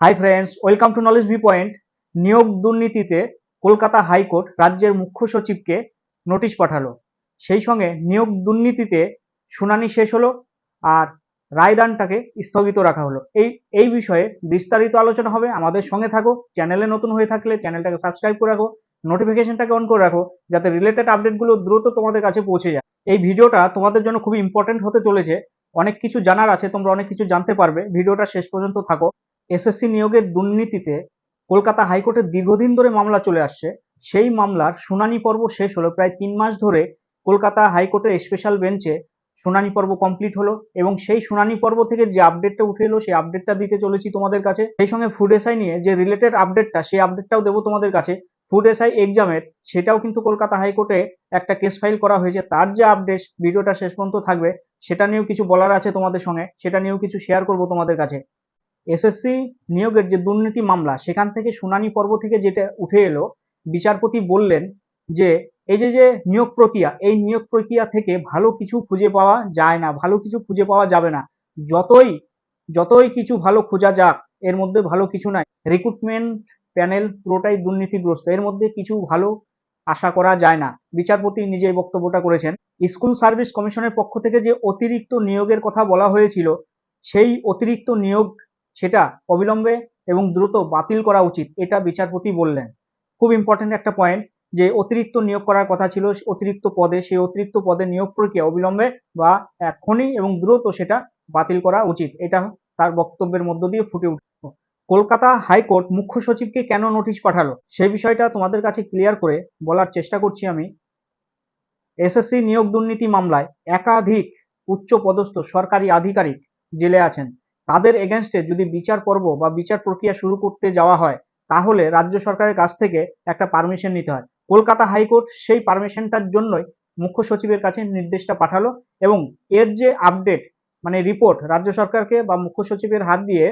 Hi friends welcome to knowledge V point নিয়োগ দুর্নীতিতে Kolkata high court রাজ্যের মুখ্য সচিবকে নোটিশ পাঠালো। সেই সঙ্গে নিয়োগ দুর্নীতিতে শুনানি শেষ হলো আর রায়দানটাকে স্থগিত রাখা হলো। এই এই বিষয়ে বিস্তারিত আলোচনা হবে। আমাদের সঙ্গে থাকো, চ্যানেলে নতুন হয়ে থাকলে চ্যানেলটাকে সাবস্ক্রাইব করে রাখো নোটিফিকেশনটাকে অন করে রাখো, যাতে রিলেটেড আপডেটগুলো দ্রুত তোমাদের কাছে পৌঁছে যায়। এই ভিডিওটা তোমাদের জন্য খুবই ইম্পর্টেন্ট হতে চলেছে। অনেক কিছু জানার আছে, তোমরা অনেক কিছু জানতে পারবে। ভিডিওটা শেষ পর্যন্ত থাকো। এসএসসি নিয়োগের দুর্নীতিতে কলকাতা হাইকোর্টে দীর্ঘদিন ধরে মামলা চলে আসছে। সেই মামলার শুনানি পর্ব শেষ হলো প্রায় তিন মাস ধরে কলকাতা হাইকোর্টের স্পেশাল বেঞ্চে শুনানি পর্ব কমপ্লিট হলো এবং সেই শুনানি পর্ব থেকে যে আপডেটটা উঠে এলো, সেই আপডেটটা দিতে চলেছি তোমাদের কাছে। সেই সঙ্গে ফুড এসআই নিয়ে যে রিলেটেড আপডেটটা সেই আপডেটটাও দেবো তোমাদের কাছে। ফুড এসআই এক্সামের সেটাও কিন্তু কলকাতা হাইকোর্টে একটা কেস ফাইল করা হয়েছে। তার যে আপডেট ভিডিওটা শেষ পর্যন্ত থাকবে, সেটা নিয়েও কিছু বলার আছে তোমাদের সঙ্গে। সেটা নিয়েও কিছু শেয়ার করব তোমাদের কাছে। এসএসসি নিয়োগের যে দুর্নীতি মামলা, সেখান থেকে শুনানি পর্ব থেকে যেটা উঠে এলো, বিচারপতি বললেন যে, এই যে যে নিয়োগ প্রক্রিয়া, এই নিয়োগ প্রক্রিয়া থেকে ভালো কিছু খুঁজে পাওয়া যায় না, ভালো কিছু খুঁজে পাওয়া যাবে না। যতই যতই কিছু ভালো খোঁজা যাক, এর মধ্যে ভালো কিছু নাই। রিক্রুটমেন্ট প্যানেল পুরোটাই দুর্নীতিগ্রস্ত, এর মধ্যে কিছু ভালো আশা করা যায় না। বিচারপতি নিজেই বক্তব্যটা করেছেন, স্কুল সার্ভিস কমিশনের পক্ষ থেকে যে অতিরিক্ত নিয়োগের কথা বলা হয়েছিল, সেই অতিরিক্ত নিয়োগ সেটা অবিলম্বে এবং দ্রুত বাতিল করা উচিত, এটা বিচারপতি বললেন। খুব ইম্পর্টেন্ট একটা পয়েন্ট যে অতিরিক্ত নিয়োগ করার কথা ছিল, অতিরিক্ত পদে, সেই অতিরিক্ত পদে নিয়োগ প্রক্রিয়া অবিলম্বে বা এখনই এবং দ্রুত সেটা বাতিল করা উচিত, এটা তার বক্তব্যের মধ্য দিয়ে ফুটে উঠল। কলকাতা হাইকোর্ট মুখ্য সচিবকে কেন নোটিশ পাঠালো সেই বিষয়টা তোমাদের কাছে ক্লিয়ার করে বলার চেষ্টা করছি আমি। এসএসসি নিয়োগ দুর্নীতি মামলায় একাধিক উচ্চ পদস্থ সরকারি আধিকারিক জেলে আছেন। তাদের এগেনস্টে যদি বিচার পর্ব বা বিচার প্রক্রিয়া শুরু করতে যাওয়া হয়, তাহলে রাজ্য সরকারের কাছ থেকে একটা পারমিশন নিতে হয়। কলকাতা হাইকোর্ট সেই পারমিশনটার জন্যই মুখ্য সচিবের কাছে নির্দেশটা পাঠালো এবং এর যে আপডেট মানে রিপোর্ট রাজ্য সরকারকে বা মুখ্য সচিবের হাত দিয়ে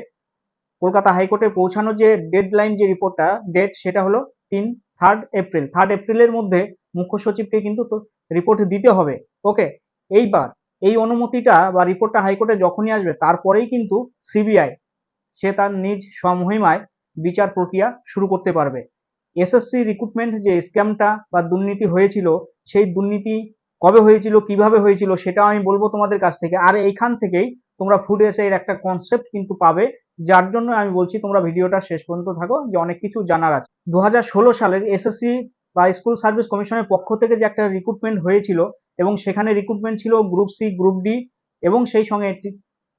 কলকাতা হাইকোর্টে পৌঁছানোর যে ডেডলাইন যে রিপোর্টটা ডেট সেটা হলো তিন থার্ড এপ্রিল থার্ড এপ্রিলের মধ্যে মুখ্য সচিবকে কিন্তু রিপোর্ট দিতে হবে। ওকে এইবার এই অনুমতিটা বা রিপোর্টটা হাইকোর্টে যখনই আসবে, তারপরেই কিন্তু সিবিআই সে তার নিজ স্বমহিমায় বিচার প্রক্রিয়া শুরু করতে পারবে। এসএসসি রিক্রুটমেন্ট যে স্ক্যামটা বা দুর্নীতি হয়েছিল, সেই দুর্নীতি কবে হয়েছিল, কীভাবে হয়েছিল সেটা আমি বলব তোমাদের কাছ থেকে। আর এইখান থেকেই তোমরা ফুড এসে এর একটা কনসেপ্ট কিন্তু পাবে, যার জন্য আমি বলছি তোমরা ভিডিওটা শেষ পর্যন্ত থাকো, যে অনেক কিছু জানার আছে। দু হাজার ষোলো সালের এসএসসি বা স্কুল সার্ভিস কমিশনের পক্ষ থেকে যে একটা রিক্রুটমেন্ট হয়েছিল এবং সেখানে রিক্রুটমেন্ট ছিল গ্রুপ সি গ্রুপ ডি এবং সেই সঙ্গে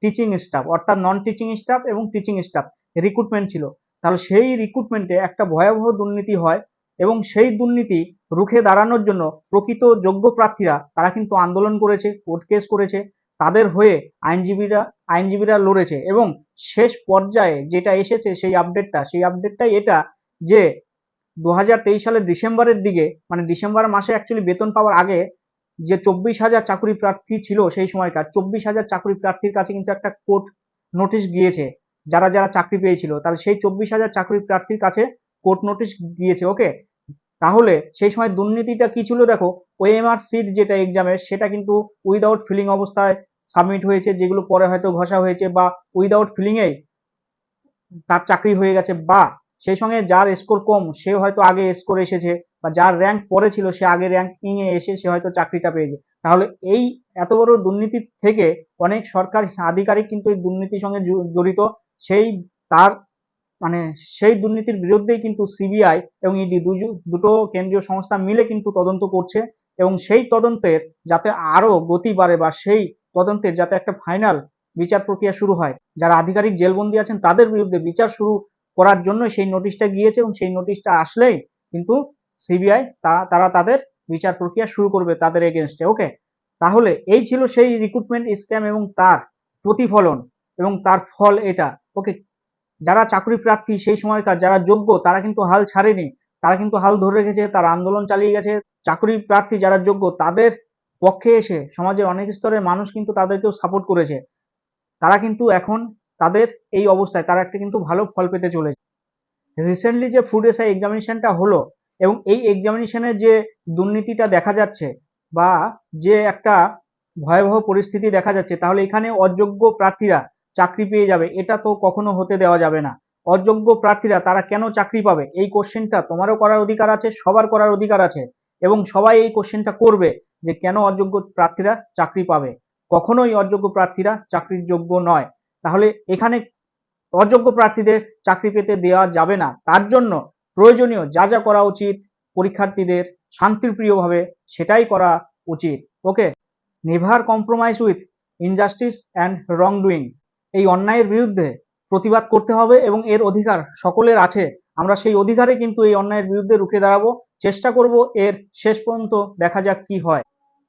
টিচিং স্টাফ অর্থাৎ নন টিচিং স্টাফ এবং টিচিং স্টাফ রিক্রুটমেন্ট ছিল। তাহলে সেই রিক্রুটমেন্টে একটা ভয়াবহ দুর্নীতি হয় এবং সেই দুর্নীতি রুখে দাঁড়ানোর জন্য প্রকৃত যোগ্য প্রার্থীরা, তারা কিন্তু আন্দোলন করেছে কোর্ট কেস করেছে, তাদের হয়ে আইনজীবীরা আইনজীবীরা লড়েছে এবং শেষ পর্যায়ে যেটা এসেছে সেই আপডেটটা সেই আপডেটটাই এটা যে দু হাজার তেইশ সালের ডিসেম্বরের দিকে মানে ডিসেম্বর মাসে অ্যাকচুয়ালি বেতন পাওয়ার আগে যে চব্বিশ হাজার চাকরি প্রার্থী ছিল সেই সময়কার, চব্বিশ হাজার চাকরি প্রার্থীর কাছে কিন্তু একটা কোর্ট নোটিশ গিয়েছে, যারা যারা চাকরি পেয়েছিল, তাহলে সেই চব্বিশ হাজার চাকরি প্রার্থীর কাছে কোর্ট নোটিশ গিয়েছে ওকে তাহলে সেই সময় দুর্নীতিটা কি ছিল দেখো ও ওএমআর সিট যেটা এক্সামের সেটা কিন্তু উইদাউট ফিলিং অবস্থায় সাবমিট হয়েছে, যেগুলো পরে হয়তো ঘষা হয়েছে বা উইদাউট ফিলিংয়েই তার চাকরি হয়ে গেছে, বা সেই সঙ্গে যার স্কোর কম, সে হয়তো আগে স্কোর এসেছে বা যার র্যাঙ্ক পরে ছিল, সে আগে র্যাঙ্কিং এ এসে সে হয়তো চাকরিটা পেয়েছে। তাহলে এই এত বড় দুর্নীতি থেকে অনেক সরকার আধিকারিক কিন্তু এই দুর্নীতির সঙ্গে জড়িত। সেই তার মানে সেই দুর্নীতির বিরুদ্ধেই কিন্তু সিবিআই এবং ইডি দুটো কেন্দ্রীয় সংস্থা মিলে কিন্তু তদন্ত করছে এবং সেই তদন্তের যাতে আরও গতি বাড়ে বা সেই তদন্তের যাতে একটা ফাইনাল বিচার প্রক্রিয়া শুরু হয়। যারা আধিকারিক জেলবন্দি আছেন তাদের বিরুদ্ধে বিচার শুরু করার জন্য সেই নোটিশটা গিয়েছে এবং সেই নোটিশটা আসলেই কিন্তু সিবিআই তা, তারা তাদের বিচার প্রক্রিয়া শুরু করবে তাদের এগেনস্টে ওকে তাহলে এই ছিল সেই রিক্রুটমেন্ট স্ক্যাম এবং তার প্রতিফলন এবং তার ফল এটা ওকে যারা চাকরি প্রার্থী সেই সময়কার যারা যোগ্য, তারা কিন্তু হাল ছাড়েনি, তারা কিন্তু হাল ধরে রেখেছে, তারা আন্দোলন চালিয়ে গেছে। চাকরি প্রার্থী যারা যোগ্য, তাদের পক্ষে এসে সমাজের অনেক স্তরের মানুষ কিন্তু তাদেরকেও সাপোর্ট করেছে। তারা কিন্তু এখন তাদের এই অবস্থায় তারা একটা কিন্তু ভালো ফল পেতে চলেছে। রিসেন্টলি যে ফুড এসআই এক্সামিনেশনটা হলো এবং এই এক্সামিনেশনে যে দুর্নীতিটা দেখা যাচ্ছে বা যে একটা ভয়াবহ পরিস্থিতি দেখা যাচ্ছে, তাহলে এখানে অযোগ্য প্রার্থীরা চাকরি পেয়ে যাবে। এটা তো কখনো হতে দেওয়া যাবে না। অযোগ্য প্রার্থীরা তারা কেন চাকরি পাবে? এই কোশ্চেনটা তোমারও করার অধিকার আছে, সবার করার অধিকার আছে এবং সবাই এই কোশ্চেনটা করবে যে কেন অযোগ্য প্রার্থীরা চাকরি পাবে। কখনোই অযোগ্য প্রার্থীরা চাকরির যোগ্য নয়। তাহলে এখানে অযোগ্য প্রার্থীদের চাকরি পেতে দেওয়া যাবে না। তার জন্য প্রয়োজনীয় যা যা করা উচিত, পরীক্ষার্থীদের শান্তিপ্রিয়ভাবে সেটাই করা উচিত। Okay never compromise with injustice and wrongdoing এই অন্যায়ের বিরুদ্ধে প্রতিবাদ করতে হবে এবং এর অধিকার সকলের আছে। আমরা সেই অধিকারে কিন্তু এই অন্যায়ের বিরুদ্ধে রুখে দাঁড়াবো। চেষ্টা করব এর শেষ পর্যন্ত দেখা যাক কি হয়।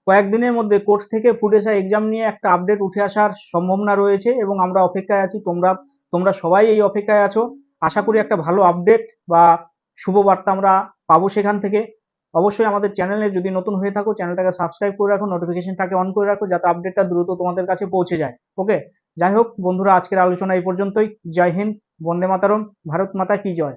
কয়েকদিনের মধ্যে কোর্ট থেকে ফুটেসা এক্সাম নিয়ে একটা আপডেট উঠে আসার সম্ভাবনা রয়েছে এবং আমরা অপেক্ষায় আছি। তোমরা তোমরা সবাই এই অপেক্ষায় আছো। আশা করি একটা ভালো আপডেট বা শুভ বার্তা আমরা পাবো সেখান থেকে। অবশ্যই আমাদের চ্যানেলে যদি নতুন হয়ে থাকো চ্যানেলটাকে সাবস্ক্রাইব করে রাখো নোটিফিকেশনটাকে অন করে রাখো, যাতে আপডেটটা দ্রুত তোমাদের কাছে পৌঁছে যায়। ওকে যাই হোক, বন্ধুরা, আজকের আলোচনা এই পর্যন্তই। জয় হিন্দ, বন্দে মাতারম, ভারত মাতা কি জয়।